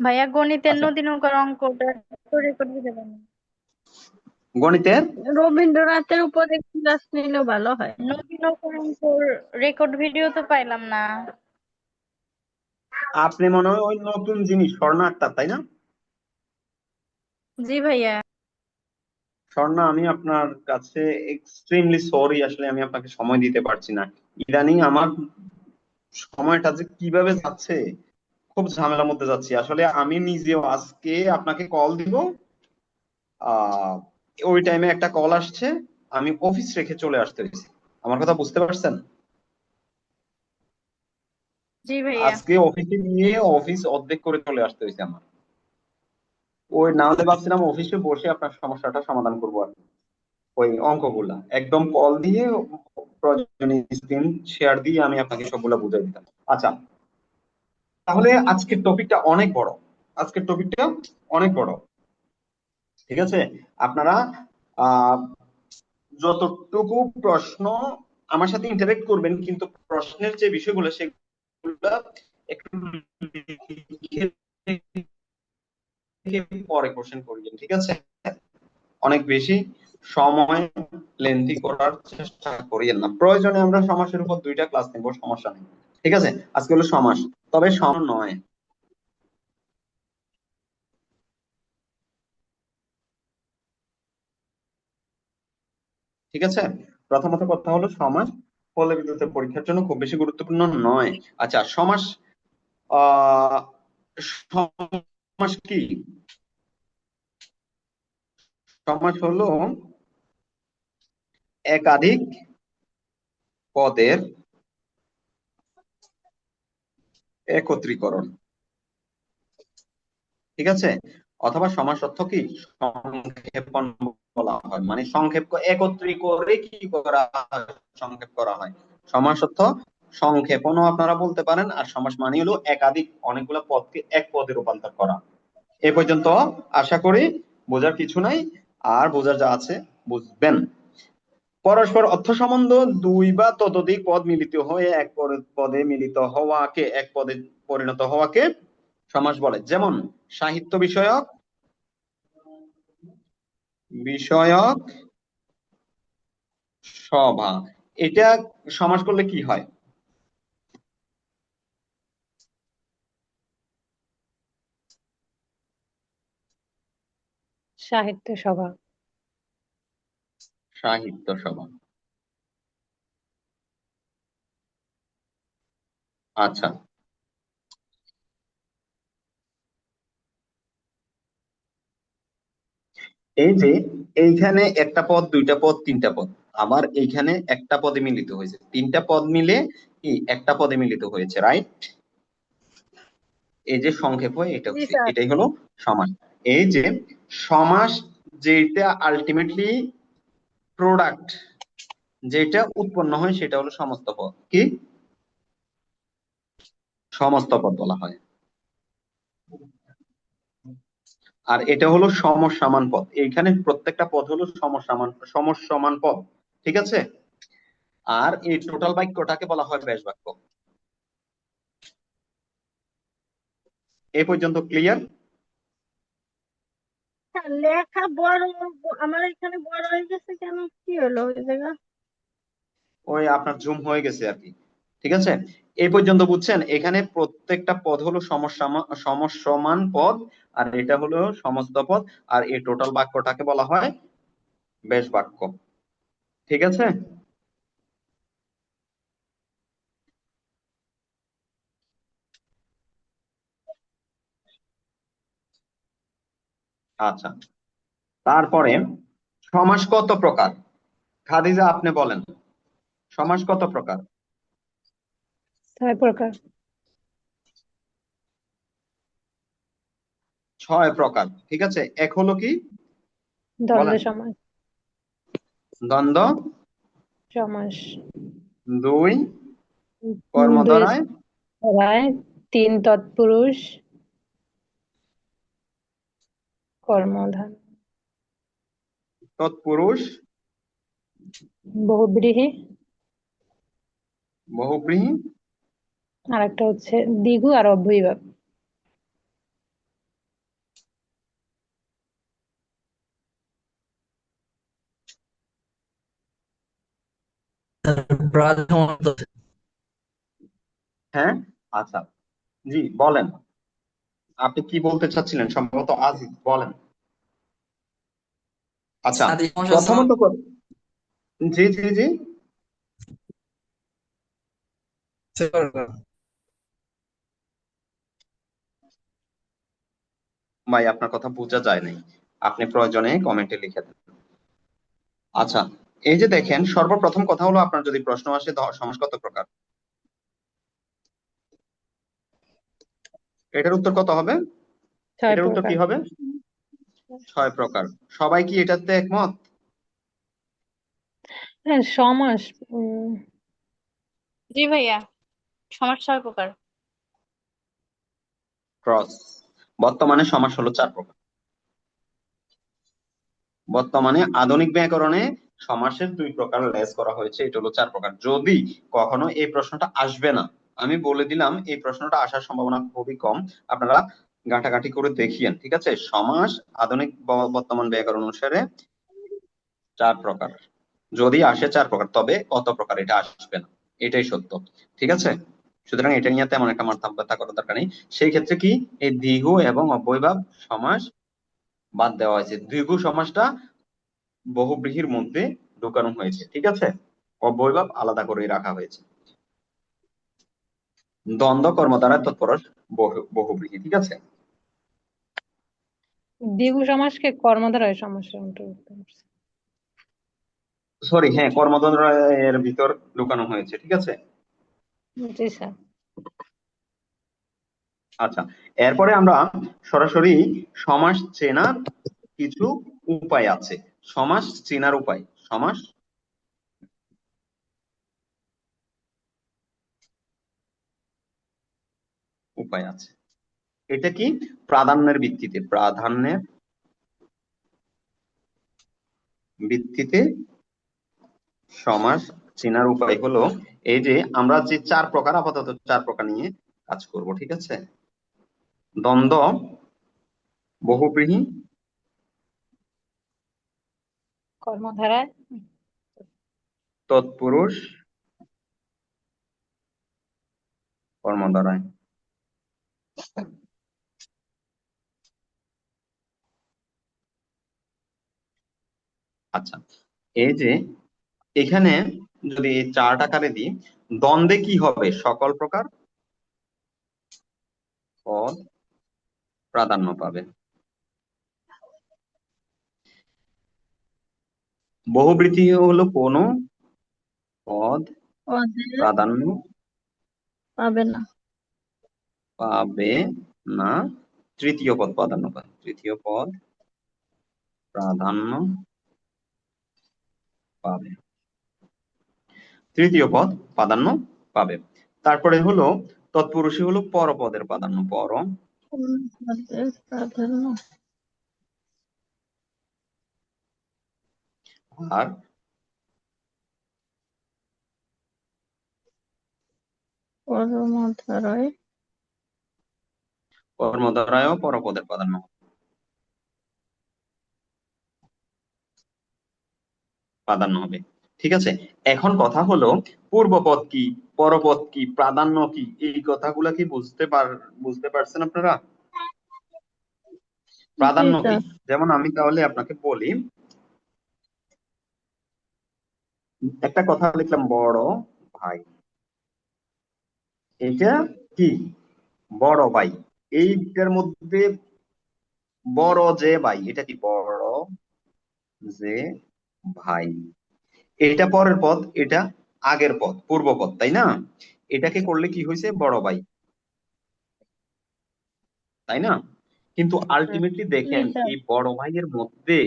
ভাইয়া গণিতের আচ্ছা। নদীনৌকার অঙ্কটা রেকর্ড দিতে পারেন। গণিতের? রবীন্দ্রনাথের উপর একটু ক্লাস নিলেও ভালো হয়। নদীনৌকার অঙ্কর রেকর্ড ভিডিও তো পাইলাম না। আপনি মনে হয় ওই নতুন জিনিস স্বর্ণা তাই না? জি ভাইয়া। স্বর্ণা আমি আপনার কাছে এক্সট্রিমলি সরি আসলে আমি আপনাকে সময় দিতে পারছি না। ইদানিং আমার সময়টা যে কীভাবে যাচ্ছে খুব ঝামেলার মধ্যে যাচ্ছি। আসলে আমি নিজেও আজকে আপনাকে কল দিব। আহ ওই টাইমে একটা কল আসছে। আমি অফিস রেখে চলে আসতে হয়েছে। আমার কথা বুঝতে পারছেন? আজকে অফিসে গিয়ে অফিস অর্ধেক করে চলে আসতে হয়েছে আমার। ওই না হলে ভাবছিলাম অফিসে বসে আপনার সমস্যাটা সমাধান করব আর। ওই অঙ্কগুলা। একদম কল দিয়ে প্রয়োজনীয় স্ক্রিন শেয়ার দিয়ে আমি আপনাকে সবগুলা বুঝাই দিতাম। আচ্ছা তাহলে আজকের টপিকটা অনেক বড়। আজকের টপিকটা অনেক বড়। ঠিক আছে? আপনারা যতটুকু প্রশ্ন আমার সাথে ইন্টারেক্ট করবেন, কিন্তু প্রশ্নের যে বিষয়গুলো, সেগুলো একটু পরে কোশ্চেন করিয়েন ঠিক আছে? অনেক বেশি সময় লেন্থি করার চেষ্টা করিয়েন না। প্রয়োজনে আমরা সমাসের উপর দুইটা ক্লাস নেব, সমস্যা নেই। ঠিক আছে? আজকে হলো সমাস। তবে সম নয়। ঠিক আছে? প্রথমত কথা হলো সমাস ফলে বিদ্যুতের পরীক্ষার জন্য খুব বেশি গুরুত্বপূর্ণ নয়। আচ্ছা সমাস সমাস কি? সমাস হলো একাধিক পদের একত্রীকরণ। ঠিক আছে? অথবা সমাস অর্থ কি? সংক্ষেপণ বলা হয়। মানে সংক্ষেপ একত্রী করে কি করা হয়? সংক্ষেপ করা হয়। সমাস অর্থ সংক্ষেপণও আপনারা বলতে পারেন, আর সমাস মানে হলো একাধিক অনেকগুলো পদকে এক পদে রূপান্তর করা। এ পর্যন্ত আশা করি বোঝার কিছু নাই, আর বোঝার যা আছে বুঝবেন। পরস্পর অর্থ সম্বন্ধ দুই বা ততোধিক পদ মিলিত হয়ে এক পদে মিলিত হওয়াকে, এক পদে পরিণত হওয়াকে সমাস বলে। যেমন, সাহিত্য বিষয়ক বিষয়ক সভা। এটা সমাস করলে কি হয়? সাহিত্য সভা। সাহিত্য সভা। আচ্ছা। এই যে এইখানে একটা পদ দুইটা পদ তিনটা পদ। আবার এইখানে একটা পদে মিলিত হয়েছে। তিনটা পদ মিলে কি একটা পদে মিলিত হয়েছে রাইট এই যে সংক্ষেপ হয় এটা হচ্ছে এটাই হলো সমাস। এই যে সমাস যেটা আলটিমেটলি প্রোডাক্ট যেটা উৎপন্ন হয় সেটা হলো সমস্ত পদ। কি? সমস্ত পদ বলা হয়। আর এটা হলো সমসমান পদ। এইখানে প্রত্যেকটা পদ হলো সমসমান সমসমান পদ। ঠিক আছে? আর এই টোটাল বাক্যটাকে বলা হয় ব্যাস বাক্য এ পর্যন্ত ক্লিয়ার লেখা বড়, আমার এখানে বড় হয়ে গেছে কেন? কি হলো ওই জায়গা? ওই আপনার জুম হয়ে গেছে আর কি, ঠিক আছে? এই পর্যন্ত বুঝছেন? এখানে প্রত্যেকটা পদ হলো সমসমান পদ, আর এটা হলো সমস্ত পদ, আর এই টোটাল বাক্যটাকে বলা হয় বেশ বাক্য, ঠিক আছে? আচ্ছা। তারপরে সমাস কত প্রকার? খাদিজা আপনি বলেন। সমাস কত প্রকার? ছয় প্রকার। ছয় প্রকার ঠিক আছে? এক হলো কি? দ্বন্দ্ব সমাস। দ্বন্দ্ব সমাস। দুই কর্মধারায়। তিন তৎপুরুষ। কর্মধান। তৎপুরুষ? বহুব্রীহি। বহুব্রীহি? আর একটা হচ্ছে দ্বিগু আর অব্যয়ীভাব। হ্যাঁ আচ্ছা। জি বলেন। আপনি কি বলতে চাচ্ছিলেন? সম্ভবত আজিজ বলেন। আচ্ছা প্রথমত জি জি জি। ভাই আপনার কথা বোঝা যায় নাই। আপনি প্রয়োজনে কমেন্টে লিখে দেন। আচ্ছা এই যে দেখেন সর্বপ্রথম কথা হলো আপনার যদি প্রশ্ন আসে কত প্রকার। এটার উত্তর কত হবে? ছয় এটার উত্তর প্রকার। কি হবে? ছয় প্রকার। সবাই কি এটাতে একমত? হ্যাঁ সমাস জি ভাইয়া সমাজ ছয় প্রকার। ক্রস। বর্তমানে সমাস হলো চার প্রকার। বর্তমানে আধুনিক ব্যাকরণে সমাসের দুই প্রকার লেস করা হয়েছে এটা হলো চার প্রকার। যদি কখনো এই প্রশ্নটা আসবে না আমি বলে দিলাম, এই প্রশ্নটা আসার সম্ভাবনা খুবই কম। আপনারা ঘাটাঘাটি করে দেখিয়েন, ঠিক আছে? সমাস আধুনিক বর্তমান ব্যাকরণ অনুসারে চার প্রকার। যদি আসে চার প্রকার, তবে কত প্রকার এটা আসবে না? এটাই সত্য, ঠিক আছে? সুতরাং এটা নিয়ে তেমন একটা মাথা ব্যথা করার দরকার নেই। সেই ক্ষেত্রে কি? এই দীর্ঘ এবং অব্যয়ভাব সমাস বাদ দেওয়া হয়েছে। দ্বিগু সমাসটা বহুব্রীহির মধ্যে ঢুকানো হয়েছে, ঠিক আছে? অব্যয়ভাব আলাদা করে রাখা হয়েছে। দ্বন্দ্ব কর্ম দ্বারা তৎপরস বহু- বহুব্রীহি ঠিক আছে? দ্বিগু সমাসকে কর্মধারয় সমাসের অন্তর্ভুক্ত সরি হ্যাঁ কর্মদ্বন্দ্ব এর ভিতর ঢুকানো হয়েছে ঠিক আছে? জি স্যার। আচ্ছা এরপরে আমরা সরাসরি সমাস চেনার কিছু উপায় আছে। সমাস চেনার উপায় সমাস উপায় আছে। এটা কি? প্রাধান্যের ভিত্তিতে প্রাধান্যের ভিত্তিতে সমাস চেনার উপায় হলো এই যে আমরা যে চার প্রকার আপাতত চার প্রকার নিয়ে কাজ করব ঠিক আছে? দ্বন্দ্ব বহুব্রীহি কর্মধারায় তৎপুরুষ কর্মদ্বারায় আচ্ছা এই যে এখানে যদি চার্ট আকারে দিই দ্বন্দ্বে কি হবে? সকল প্রকার পদ প্রাধান্য পাবে। বহুবৃত্তি হলো কোনো পদ প্রাধান্য পাবে না। পাবে না তৃতীয় পদ প্রাধান্য পাবে তৃতীয় পদ প্রাধান্য পাবে। তৃতীয় পদ প্রাধান্য পাবে। তারপরে হলো তৎপুরুষই হলো পরপদের প্রাধান্য পর। আর কর্মধারয় কর্মধারায় পরপদের প্রাধান্য। প্রাধান্য হবে। ঠিক আছে? এখন কথা হলো পূর্বপদ কি পরপদ কি প্রাধান্য কি? এই কথাগুলা কি বুঝতে পার বুঝতে পারছেন আপনারা? প্রাধান্য কি? যেমন আমি তাহলে আপনাকে বলি একটা কথা লিখলাম বড় ভাই। এটা কি? বড় ভাই। এইটার মধ্যে বড় যে ভাই এটা কি বড় যে ভাই? এটা পরের পদ এটা আগের পদ পূর্ব পদ তাই না? এটাকে করলে কি হয়েছে? বড় ভাই। তাই না? কিন্তু আলটিমেটলি দেখেন এই বড় ভাইয়ের মধ্যে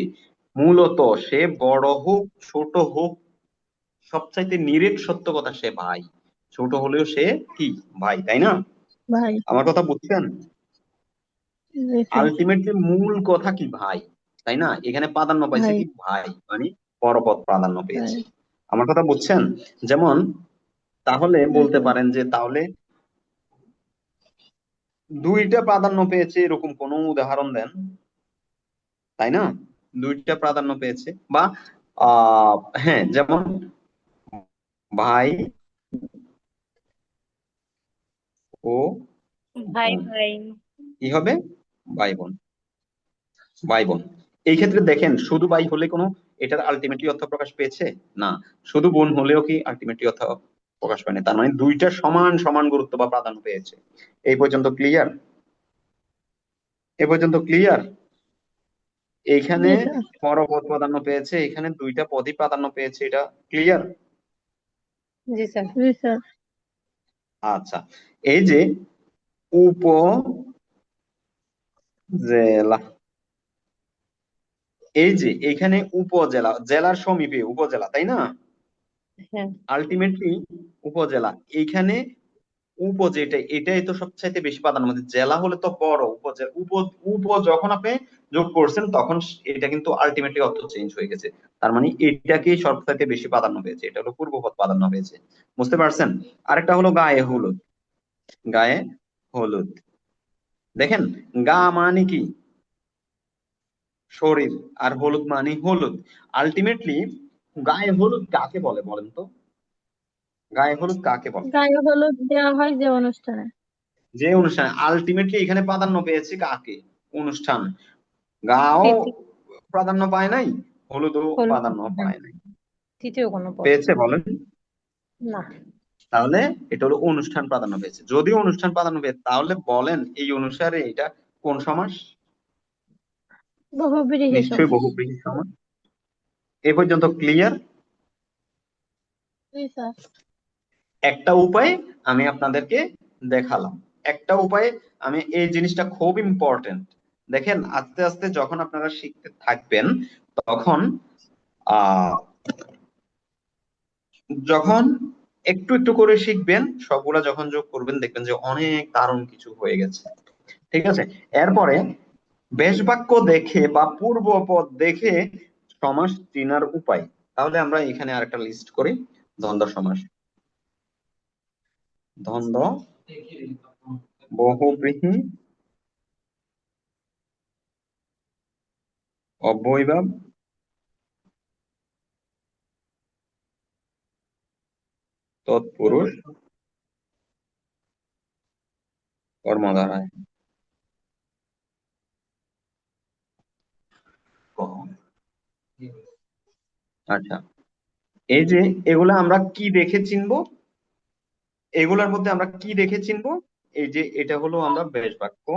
মূলত সে বড় হোক ছোট হোক সবচাইতে নিরেট সত্য কথা সে ভাই। ছোট হলেও সে কি? ভাই তাই না? আমার কথা বুঝছেন। আলটিমেটলি মূল কথা কি ভাই? তাই না? এখানে প্রাধান্য পাইছে ভাই। কি? ভাই। মানে পরপদ প্রাধান্য পেয়েছে। আমার কথা বুঝছেন? যেমন তাহলে বলতে পারেন যে তাহলে দুইটা প্রাধান্য পেয়েছে এরকম কোন উদাহরণ দেন। তাই না? দুইটা প্রাধান্য পেয়েছে। বা আহ হ্যাঁ যেমন ভাই ও ভাই ভাই। কি হবে? ভাই বোন। ভাই বোন। এই ক্ষেত্রে দেখেন শুধু ভাই হলে কোনো এটার আলটিমেটলি অর্থ প্রকাশ পেয়েছে? না। শুধু বোন হলেও কি আলটিমেটলি অর্থ প্রকাশ পায়নি। তার মানে দুইটা সমান সমান গুরুত্ব বা প্রাধান্য পেয়েছে। এই পর্যন্ত ক্লিয়ার এ পর্যন্ত ক্লিয়ার এইখানে পরপদ প্রাধান্য পেয়েছে এখানে দুইটা পদই প্রাধান্য পেয়েছে এটা ক্লিয়ার জি স্যার জি স্যার আচ্ছা। এই যে উপজেলা এই যে এখানে উপজেলা জেলার সমীপে উপজেলা তাই না? হ্যাঁ। আলটিমেটলি উপজেলা। এইখানে উপ যেটা এটাই তো সবচাইতে বেশি প্রাধান্য। মানে জেলা হলে তো বড় উপজেলা উপ উপ যখন আপনি যোগ করছেন তখন এটা কিন্তু আলটিমেটলি অর্থ চেঞ্জ হয়ে গেছে। তার মানে এটাকে সবচাইতে বেশি প্রাধান্য পেয়েছে। এটা হলো পূর্বপদ প্রাধান্য পেয়েছে। বুঝতে পারছেন? আরেকটা হলো গায়ে হলুদ। গায়ে হলুদ। দেখেন গা মানে কি? শরীর আর হলুদ মানে হলুদ। আলটিমেটলি গায়ে হলুদ কাকে বলে বলেন তো? গায়ে হলুদ কাকে বলে? গায়ে হলুদ দেওয়া হয় যে অনুষ্ঠানে। যে অনুষ্ঠান। আলটিমেটলি এখানে প্রাধান্য পেয়েছে কাকে? অনুষ্ঠান। গাও প্রাধান্য পায় নাই হলুদও হলুদ প্রাধান্য পায় নাই। তৃতীয় কোনো পেয়েছে বলেন? না। তাহলে এটা হলো অনুষ্ঠান প্রাধান্য পেয়েছে যদি অনুষ্ঠান প্রাধান্য পেয়েছে তাহলে বলেন এই অনুসারে এটা কোন সমাস? নিশ্চয়ই বহুব্রীহি সমাস। এ পর্যন্ত ক্লিয়ার একটা উপায় আমি আপনাদেরকে দেখালাম। একটা উপায় আমি এই জিনিসটা খুব ইম্পর্টেন্ট দেখেন আস্তে আস্তে যখন আপনারা শিখতে থাকবেন তখন আহ যখন একটু একটু করে শিখবেন, সবগুলা যখন যোগ করবেন দেখবেন যে অনেক দারুণ কিছু হয়ে গেছে। ঠিক আছে? এরপরে বেশ বাক্য দেখে বা পূর্বপদ দেখে সমাস চেনার উপায়। তাহলে আমরা এখানে আরেকটা লিস্ট করি, দ্বন্দ্ব সমাস। দ্বন্দ্ব বহুব্রীহি অব্যয়ভাব তৎপুরুষ কর্মধারায় আচ্ছা এই যে এগুলা আমরা কি দেখে চিনবো? এগুলার মধ্যে আমরা কি দেখে চিনবো? এই যে এটা হলো আমরা বেশ বাক্য।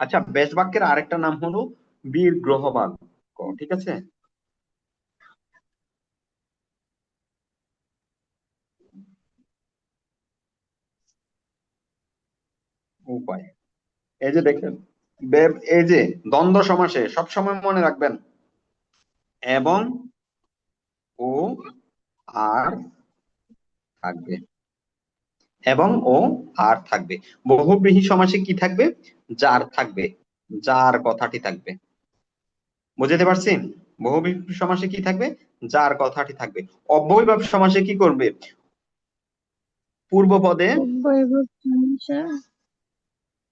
আচ্ছা বেশ বাক্যের আরেকটা নাম হলো বীর গ্রহ বাক্য ঠিক আছে? উপায়। এই যে দেখেন এই যে দ্বন্দ্ব সমাসে সবসময় মনে রাখবেন, এবং ও আর থাকবে। এবং ও আর থাকবে। বহুব্রীহি সমাসে কি থাকবে? যার থাকবে, যার কথাটি থাকবে। বুঝতে পারছি? বহুব্রীহি সমাসে কি থাকবে? যার কথাটি থাকবে। অব্যয়ভাব সমাসে কি করবে? পূর্ব পদে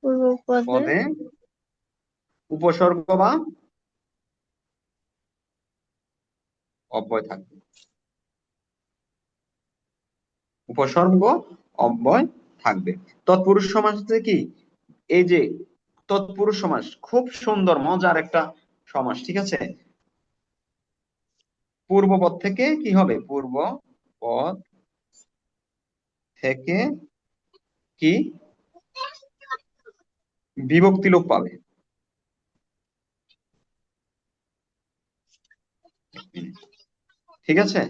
পদে পদে উপসর্গ বা অব্যয় থাকবে। উপসর্গ, অব্যয় থাকবে। তৎপুরুষ হচ্ছে কি? এই যে তৎপুরুষ সমাস, খুব সুন্দর, মজার একটা সমাস, ঠিক আছে? পূর্বপদ থেকে কি হবে? পূর্ব পদ থেকে কি বিভক্তি লোপ পাবে। ঠিক আছে?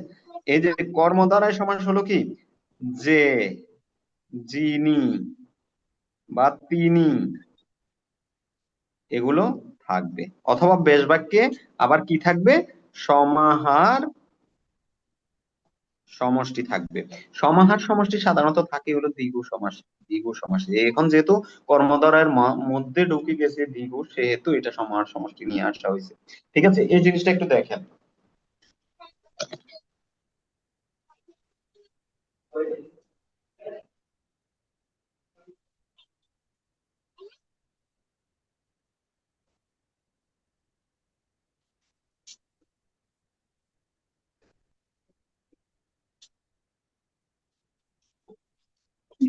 এই যে কর্ম কর্মদ্বারায় সমাস হলো কি? যে, যিনি বা তিনি এগুলো থাকবে। অথবা বেশ বাক্যে আবার কি থাকবে? সমাহার সমষ্টি থাকবে। সমাহার সমষ্টি সাধারণত থাকে হলো দ্বিগু সমাস দ্বিগু সমাস। এখন যেহেতু কর্মদ্বারের ম- মধ্যে ঢুকে গেছে দ্বিগু, সেহেতু এটা সমাহার সমষ্টি নিয়ে আসা হয়েছে। ঠিক আছে? এই জিনিসটা একটু দেখেন।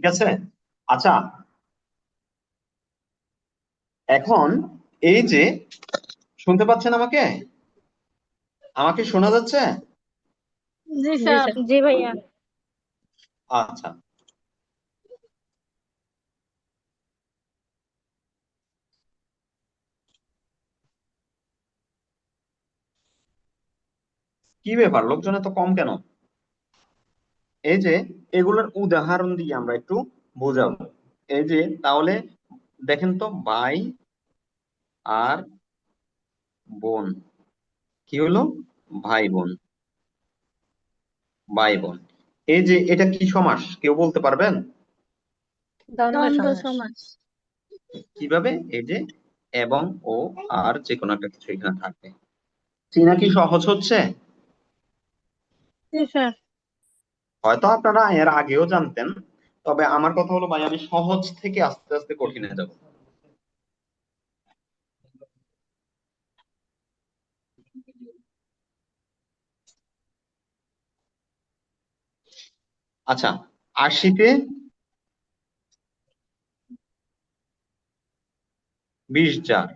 ঠিক আছে? আচ্ছা। এখন এই যে শুনতে পাচ্ছেন আমাকে? আমাকে শোনা যাচ্ছে? জি জি স্যার। স্যার। জি ভাইয়া। আচ্ছা। কি ব্যাপার? লোকজন এত কম কেন? এই যে এগুলোর উদাহরণ দিয়ে আমরা একটু বোঝাবো। এই যে তাহলে দেখেন তো ভাই আর বোন। কি হলো? ভাই বোন। ভাই বোন। এই যে এটা কি সমাস? কেউ বলতে পারবেন? কীভাবে? এই যে এবং ও আর যে কোনো একটা কিছু এখানে থাকবে। চেনা কি সহজ হচ্ছে? স্যার। হয়তো আপনারা এর আগেও জানতেন তবে আমার কথা হলো ভাই আমি সহজ থেকে আস্তে আস্তে কঠিনে যাব। আচ্ছা আশিতে বিশ জার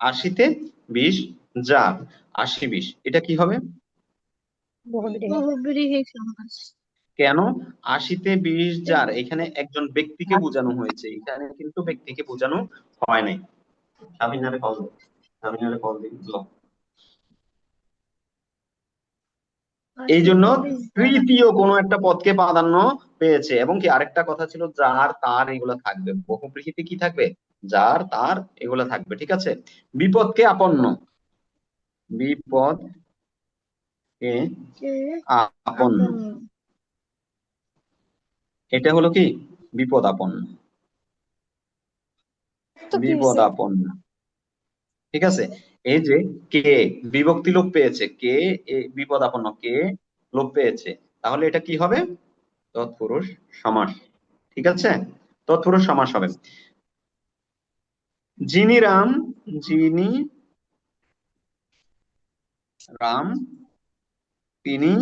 আশিতে বিশ জার আশি বিশ এটা কি হবে? বহুব্রীহি সমাস কেন? আশিতে বিশ জার এখানে একজন ব্যক্তিকে বোঝানো হয়েছে এখানে কিন্তু ব্যক্তিকে বোঝানো হয় নাই। সাবিনারে কল সাবিনারে কল দিন এই জন্য তৃতীয় কোনো একটা পদকে প্রাধান্য পেয়েছে। এবং কি আরেকটা কথা ছিল যার তার এগুলো থাকবে। বহুব্রীহিতে কি থাকবে? যার তার এগুলো থাকবে ঠিক আছে? বিপদকে আপন্ন। বিপদ আপন্ন। এটা হলো কি? বিপদ আপন্ন বিপদ আপন্ন ঠিক আছে? এই যে কে বিভক্তি লোপ পেয়েছে। কে এ বিপদ আপন্ন কে লোপ পেয়েছে। তাহলে এটা কি হবে? তৎপুরুষ সমাস। ঠিক আছে? তৎপুরুষ সমাস হবে। যিনি রাম যিনি রাম তিনি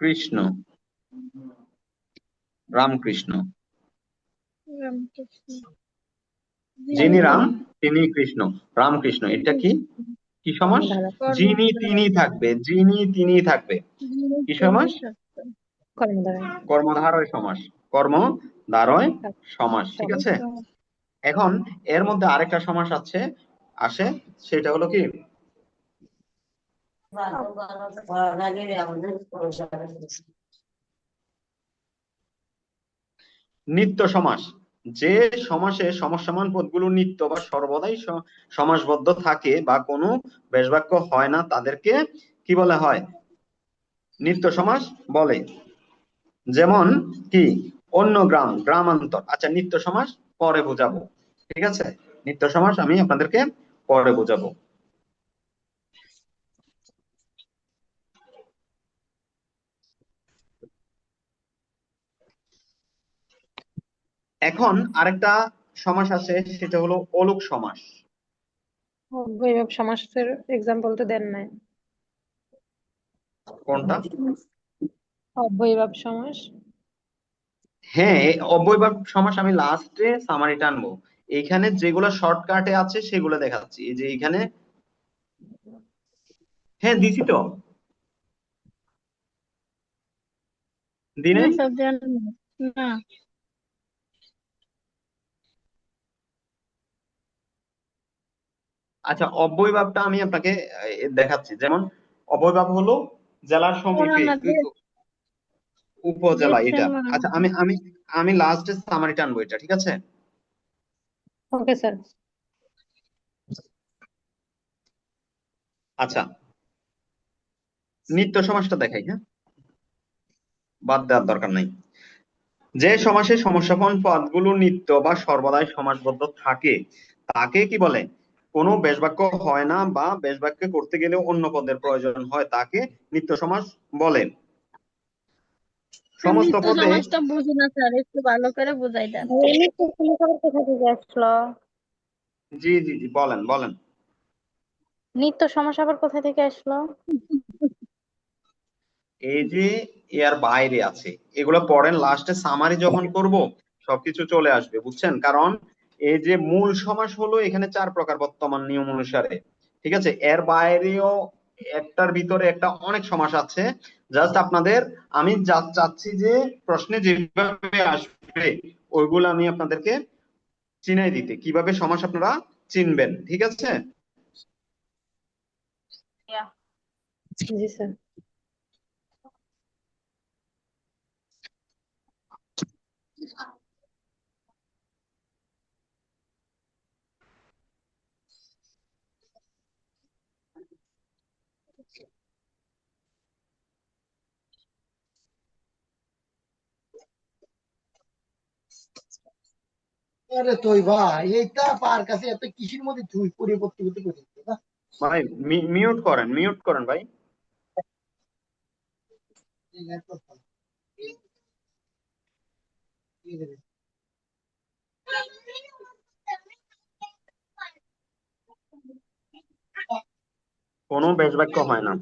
কৃষ্ণ। রামকৃষ্ণ রামকৃষ্ণ যিনি রাম তিনি কৃষ্ণ রামকৃষ্ণ এটা কি কি সমাস যিনি তিনি থাকবে যিনি তিনি থাকবে কি সমাস? কর্মধারয় কর্মধারয় সমাস কর্ম দ্বারয় সমাস ঠিক আছে এখন এর মধ্যে আরেকটা সমাস আছে আসে সেটা হলো কি নিত্য সমাস। যে সমাসে সমসমান পদগুলো নিত্য বা সর্বদাই সমাসবদ্ধ থাকে বা কোনো বেশবাক্য হয় না, তাদেরকে কি বলা হয়? নিত্য সমাস বলে। যেমন কি? অন্য গ্রাম, গ্রামান্তর। আচ্ছা নিত্য সমাস পরে বোঝাবো। ঠিক আছে? নিত্য সমাস আমি আপনাদেরকে পরে বোঝাবো। এখন আরেকটা সমাস আছে সেটা হলো অলোক সমাস। অব্যয়ভাব সমাসের এক্সাম্পল তো দেন নাই। কোনটা? অব্যয়ভাব সমাস। হ্যাঁ অব্যয়ভাব সমাস আমি লাস্টে সামারিটা আনব। এইখানে যেগুলো শর্টকাটে আছে সেগুলো দেখাচ্ছি। এই যে এইখানে হ্যাঁ দিছি তো। দিনে না স্যার দেন না আচ্ছা অব্যয়ভাবটা আমি আপনাকে দেখাচ্ছি। যেমন অব্যয়ভাব হলো জেলার সমীপে উপজেলা এটা। আচ্ছা আমি আমি আমি লাস্টে সামারিটা আনব এটা ঠিক আছে? ওকে স্যার আচ্ছা নিত্য সমাসটা দেখাই হ্যাঁ? বাদ দেওয়ার দরকার নাই। যে সমাসে সমস্যাপন্ন পদগুলো নিত্য বা সর্বদাই সমাসবদ্ধ থাকে তাকে কি বলে? কোনো বেশবাক্য হয় না বা বেশবাক্য করতে গেলে অন্য পদের প্রয়োজন হয় তাকে নিত্য সমাস বলে। সমস্ত পদে একটু ভালো করে বুঝাই দেন। জি জি জি বলেন বলেন। নিত্য সমাস আবার কোথা থেকে আসলো? এই যে এর বাইরে আছে এগুলো পড়েন লাস্টে সামারি যখন করব সবকিছু চলে আসবে বুঝছেন? কারণ এই যে মূল সমাস হলো এখানে চার প্রকার বর্তমান নিয়ম অনুসারে ঠিক আছে? এর বাইরেও একটার ভিতরে একটা অনেক সমাস আছে। জাস্ট আপনাদের আমি যা চাচ্ছি যে প্রশ্নে যেভাবে আসবে ওইগুলো আমি আপনাদেরকে চিনাই দিতে। কীভাবে সমাস আপনারা চিনবেন ঠিক আছে? জি স্যার। আরে তুই ভাই এইটা পার কাছে এত কিসের মধ্যে তুই পরিবর্তন করতে না ভাই মিউট করেন মিউট করেন ভাই। কোনো বেশ বাক্য হয় না।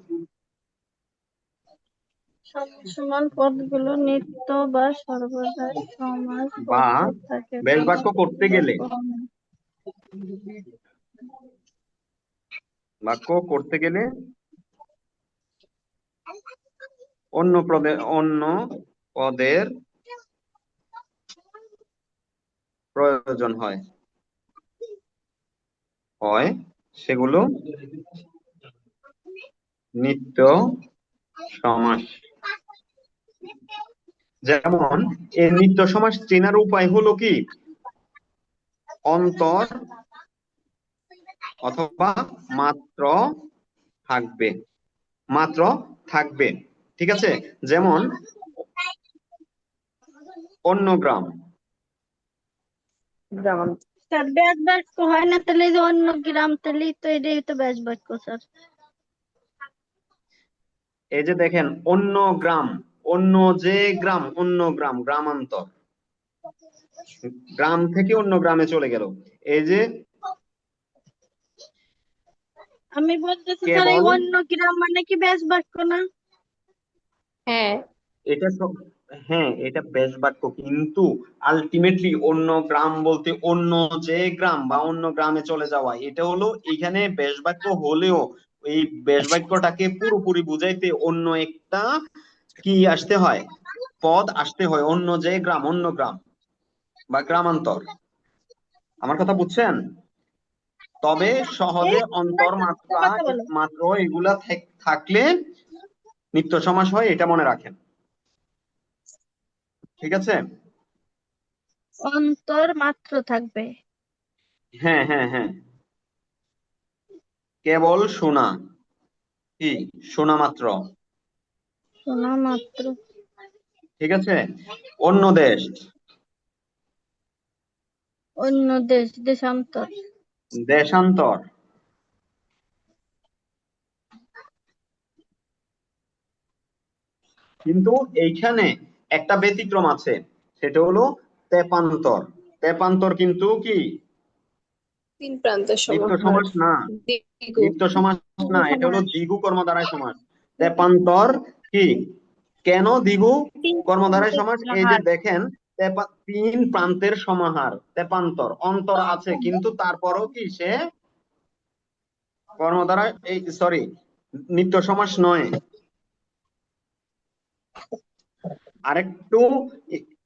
সমান পদগুলো নিত্য বা সর্বদাই সমাস বা বেশ বাক্য করতে গেলে। বাক্য করতে গেলে অন্য পদে অন্য পদের প্রয়োজন হয়। হয় সেগুলো নিত্য সমাস। যেমন এই নিত্য সমাস চেনার উপায় হলো কি? অন্তর অথবা মাত্র থাকবে। মাত্র থাকবে। ঠিক আছে? যেমন অন্য গ্রাম। ব্যাস বাক্য হয় না তাহলে অন্য গ্রাম তো এটাই তো ব্যাস বাক্য স্যার। এই যে দেখেন অন্য গ্রাম অন্য যে গ্রাম অন্য গ্রাম গ্রামান্তর। গ্রাম থেকে অন্য গ্রামে চলে গেল। এই যে আমি বলতেছি স্যার এই অন্য গ্রাম মানে কি ব্যাস বাক্য না? হ্যাঁ। এটা সব- হ্যাঁ এটা বেশ বাক্য কিন্তু আলটিমেটলি অন্য গ্রাম বলতে অন্য যে গ্রাম বা অন্য গ্রামে চলে যাওয়া এটা হলো এখানে বেশ বাক্য হলেও এই বেশ বাক্যটাকে পুরোপুরি বুঝাইতে অন্য একটা কি আসতে হয়? পদ আসতে হয় অন্য যে গ্রাম অন্য গ্রাম বা গ্রামান্তর। আমার কথা বুঝছেন? তবে সহজে অন্তর মাত্রা মাত্র এগুলা থাকলে নিত্য সমাস হয় এটা মনে রাখেন। ঠিক আছে? অন্তর মাত্র থাকবে। হ্যাঁ হ্যাঁ হ্যাঁ। কেবল শোনা কি? শোনা মাত্র। শোনা মাত্র। ঠিক আছে? অন্য দেশ? অন্য দেশ দেশান্তর। দেশান্তর। কিন্তু এইখানে একটা ব্যতিক্রম আছে সেটা হলো তেপান্তর। তেপান্তর কিন্তু কি? তিন প্রান্তের সমাস না। সমাস না এটা হলো দ্বিগু কর্মধারায় সমাস। তেপান্তর কি? কেন দ্বিগু কর্মধারায় সমাস এই যে দেখেন তিন প্রান্তের সমাহার তেপান্তর অন্তর আছে কিন্তু তারপরও কি সে কর্মধারায় এই সরি নিত্য সমাস নয়। আরেকটু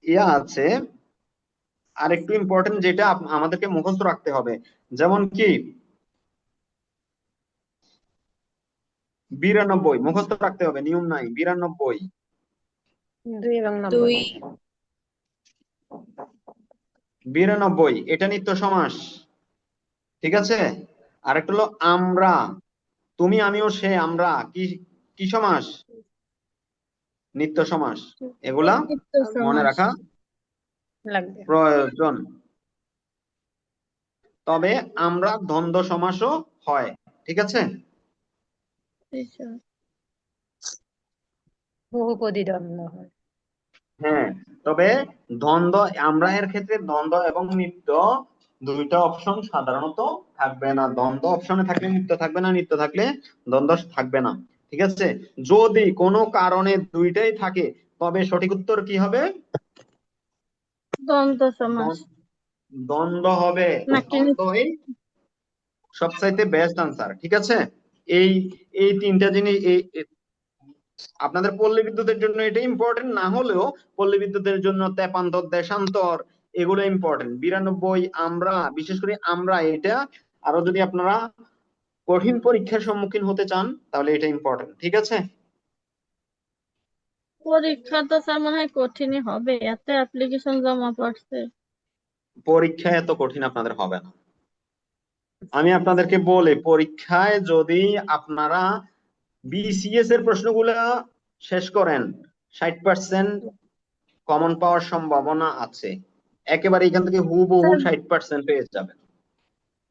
ইয়া আছে আরেকটু ইম্পর্টেন্ট যেটা আমাদেরকে মুখস্থ রাখতে হবে। যেমন কি বিরানব্বই মুখস্থ রাখতে হবে নিয়ম নাই বিরানব্বই। দুই বিরানব্বই এটা নিত্য সমাস। ঠিক আছে? আরেকটা হলো আমরা। তুমি আমিও সে আমরা। কি কি সমাস? নিত্য সমাস। এগুলা মনে রাখা প্রয়োজন। তবে আমরা দ্বন্দ্ব সমাসও হয়। ঠিক আছে। বহুপদী দ্বন্দ্ব হয়। হ্যাঁ তবে দ্বন্দ্ব আমরা এর ক্ষেত্রে দ্বন্দ্ব এবং নিত্য দুইটা অপশন সাধারণত থাকবে না। দ্বন্দ্ব অপশনে থাকলে নিত্য থাকবে না নিত্য থাকলে দ্বন্দ্ব থাকবে না। ঠিক আছে? যদি কোনো কারণে দুইটাই থাকে তবে সঠিক উত্তর কি হবে? দ্বন্দ্ব সমাস দ্বন্দ্ব হবে? দ্বন্দ্বই সবচাইতে বেস্ট আনসার ঠিক আছে? এই এই তিনটা জিনিস এই আপনাদের পল্লী বিদ্যুতের জন্য এটা ইম্পর্টেন্ট না হলেও পল্লী বিদ্যুতের জন্য তেপান্তর দেশান্তর এগুলো ইম্পর্টেন্ট বিরানব্বই আমরা বিশেষ করে আমরা এটা আরও যদি আপনারা কঠিন পরীক্ষার সম্মুখীন হতে চান তাহলে এটা ইম্পর্টেন্ট ঠিক আছে? পরীক্ষা তো স্যার মনে হয় কঠিনই হবে এত অ্যাপ্লিকেশন জমা পড়ছে। পরীক্ষা এত কঠিন আপনাদের হবে না। আমি আপনাদেরকে বলে পরীক্ষায় যদি আপনারা বিসিএস এর প্রশ্নগুলো শেষ করেন ষাট পার্সেন্ট কমন পাওয়ার সম্ভাবনা আছে। একেবারে এখান থেকে হুবহু ষাট পার্সেন্ট পেয়ে যাবেন।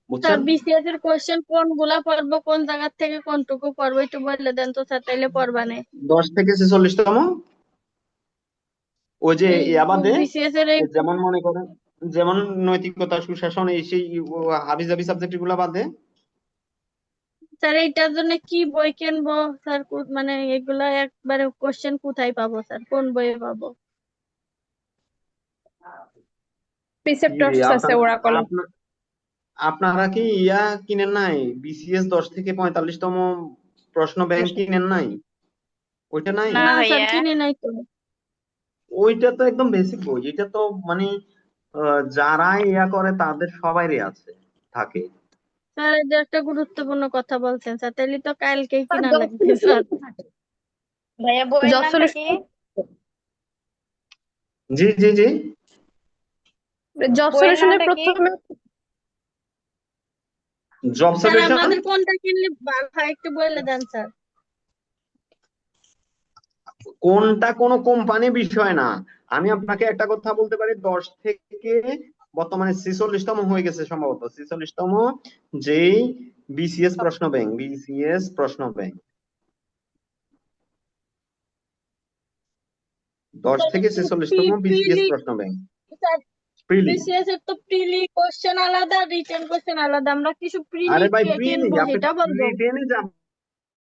স্যার বিসিএস এর কোশ্চেন কোনগুলা পড়ব কোন জায়গা থেকে কোনটুকু পড়ব একটু বলে দেন তো স্যার তাইলে পড়বা নে। দশ থেকে ছেচল্লিশতম? ওই যে বিসিএস এর যেমন মনে করেন যেমন নৈতিকতা সুশাসন এই সেই হাবি জাবি সাবজেক্টগুলা বাদে স্যার এইটার জন্য কি বই কিনবো? স্যার মানে এগুলা একবারে কোশ্চেন কোথায় পাবো স্যার? কোন বইয়ে পাবো? প্রিসেপ্টরস আছে আপনার- কি ইয়া কিনেন নাই? বিসিএস দশ থেকে পঁয়তাল্লিশতম প্রশ্ন ব্যাংক কিনেন নাই? ওইটা নাই? না না স্যার কিনে নাই তো। ওইটা তো একদম বেসিক বই। এটা তো মানে যারা ইয়া করে তাদের সবাইরই আছে থাকে। স্যার এই যে একটা গুরুত্বপূর্ণ কথা বলছেন স্যার তাইলে তো কালকেই কিনা লাগবে স্যার। ভাইয়া Job নামটা কি? জি জি জি। জব সলিউশনের প্রথমে জব সলিউশন আমাদের কোনটা কিনলে হয় একটু বলে দেন স্যার। কোনটা কোনো কোম্পানি বিষয় না। আমি আপনাকে একটা কথা বলতে পারি দশ থেকে বর্তমানে ছেচল্লিশতম হয়ে গেছে সম্ভবত। ছেচল্লিশতম যেই বিসিএস প্রশ্ন ব্যাংক বিসিএস প্রশ্ন ব্যাংক। দশ থেকে ছেচল্লিশতম বিসিএস প্রশ্ন ব্যাংক। বিসিএস এর তো প্রিলি কোশ্চেন আলাদা রিটেন কোশ্চেন আলাদা। আমরা কিছু প্রিলি আরে ভাই প্রিলি সেটা বলব। রিটেনে